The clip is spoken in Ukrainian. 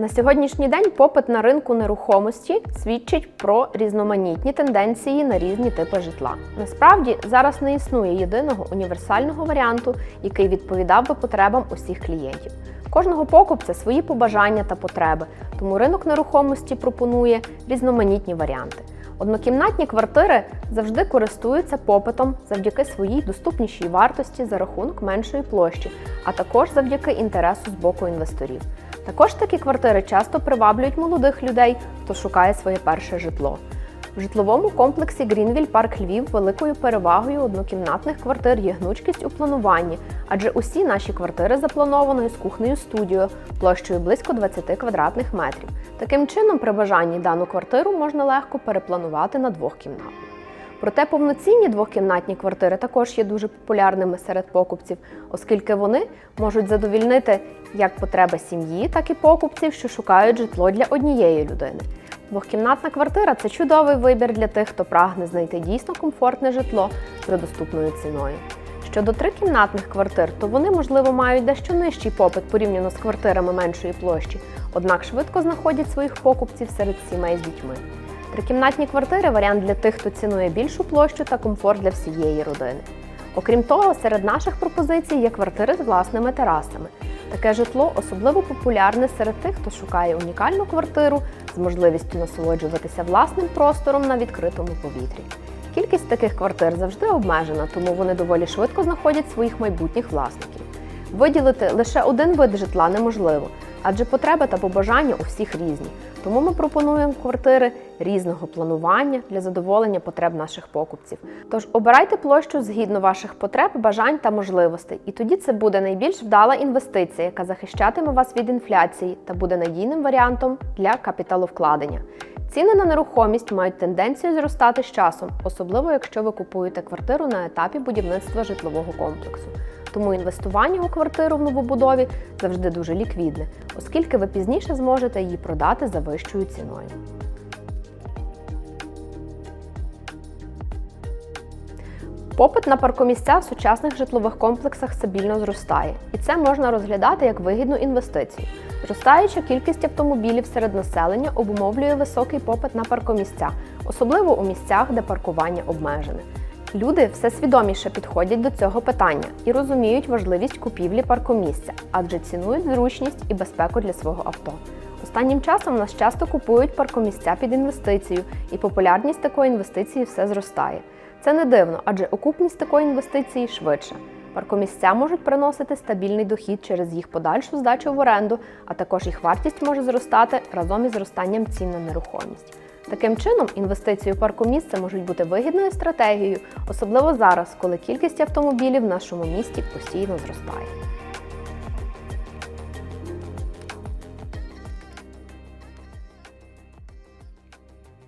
На сьогоднішній день попит на ринку нерухомості свідчить про різноманітні тенденції на різні типи житла. Насправді зараз не існує єдиного універсального варіанту, який відповідав би потребам усіх клієнтів. Кожного покупця свої побажання та потреби, тому ринок нерухомості пропонує різноманітні варіанти. Однокімнатні квартири завжди користуються попитом завдяки своїй доступнішій вартості за рахунок меншої площі, а також завдяки інтересу з боку інвесторів. Також такі квартири часто приваблюють молодих людей, хто шукає своє перше житло. В житловому комплексі Грінвіль Парк Львів великою перевагою однокімнатних квартир є гнучкість у плануванні, адже усі наші квартири заплановані з кухнею студією площею близько 20 квадратних метрів. Таким чином, при бажанні дану квартиру можна легко перепланувати на двохкімнатну. Проте повноцінні двохкімнатні квартири також є дуже популярними серед покупців, оскільки вони можуть задовільнити як потреби сім'ї, так і покупців, що шукають житло для однієї людини. Двохкімнатна квартира це чудовий вибір для тих, хто прагне знайти дійсно комфортне житло за доступною ціною. Щодо трикімнатних квартир, то вони, можливо, мають дещо нижчий попит порівняно з квартирами меншої площі, однак швидко знаходять своїх покупців серед сімей з дітьми. Трикімнатні квартири варіант для тих, хто цінує більшу площу та комфорт для всієї родини. Окрім того, серед наших пропозицій є квартири з власними терасами. Таке житло особливо популярне серед тих, хто шукає унікальну квартиру з можливістю насолоджуватися власним простором на відкритому повітрі. Кількість таких квартир завжди обмежена, тому вони доволі швидко знаходять своїх майбутніх власників. Виділити лише один вид житла неможливо, адже потреби та побажання у всіх різні. Тому ми пропонуємо квартири різного планування для задоволення потреб наших покупців. Тож обирайте площу згідно ваших потреб, бажань та можливостей, і тоді це буде найбільш вдала інвестиція, яка захищатиме вас від інфляції та буде надійним варіантом для капіталовкладення. Ціни на нерухомість мають тенденцію зростати з часом, особливо якщо ви купуєте квартиру на етапі будівництва житлового комплексу. Тому інвестування у квартиру в новобудові завжди дуже ліквідне, оскільки ви пізніше зможете її продати за вищою ціною. Попит на паркомісця в сучасних житлових комплексах стабільно зростає, і це можна розглядати як вигідну інвестицію. Зростаюча кількість автомобілів серед населення обумовлює високий попит на паркомісця, особливо у місцях, де паркування обмежене. Люди все свідоміше підходять до цього питання і розуміють важливість купівлі паркомісця, адже цінують зручність і безпеку для свого авто. Останнім часом нас часто купують паркомісця під інвестицію, і популярність такої інвестиції все зростає. Це не дивно, адже окупність такої інвестиції швидше. Паркомісця можуть приносити стабільний дохід через їх подальшу здачу в оренду, а також їх вартість може зростати разом із зростанням цін на нерухомість. Таким чином, інвестиції у паркомісце можуть бути вигідною стратегією, особливо зараз, коли кількість автомобілів в нашому місті постійно зростає.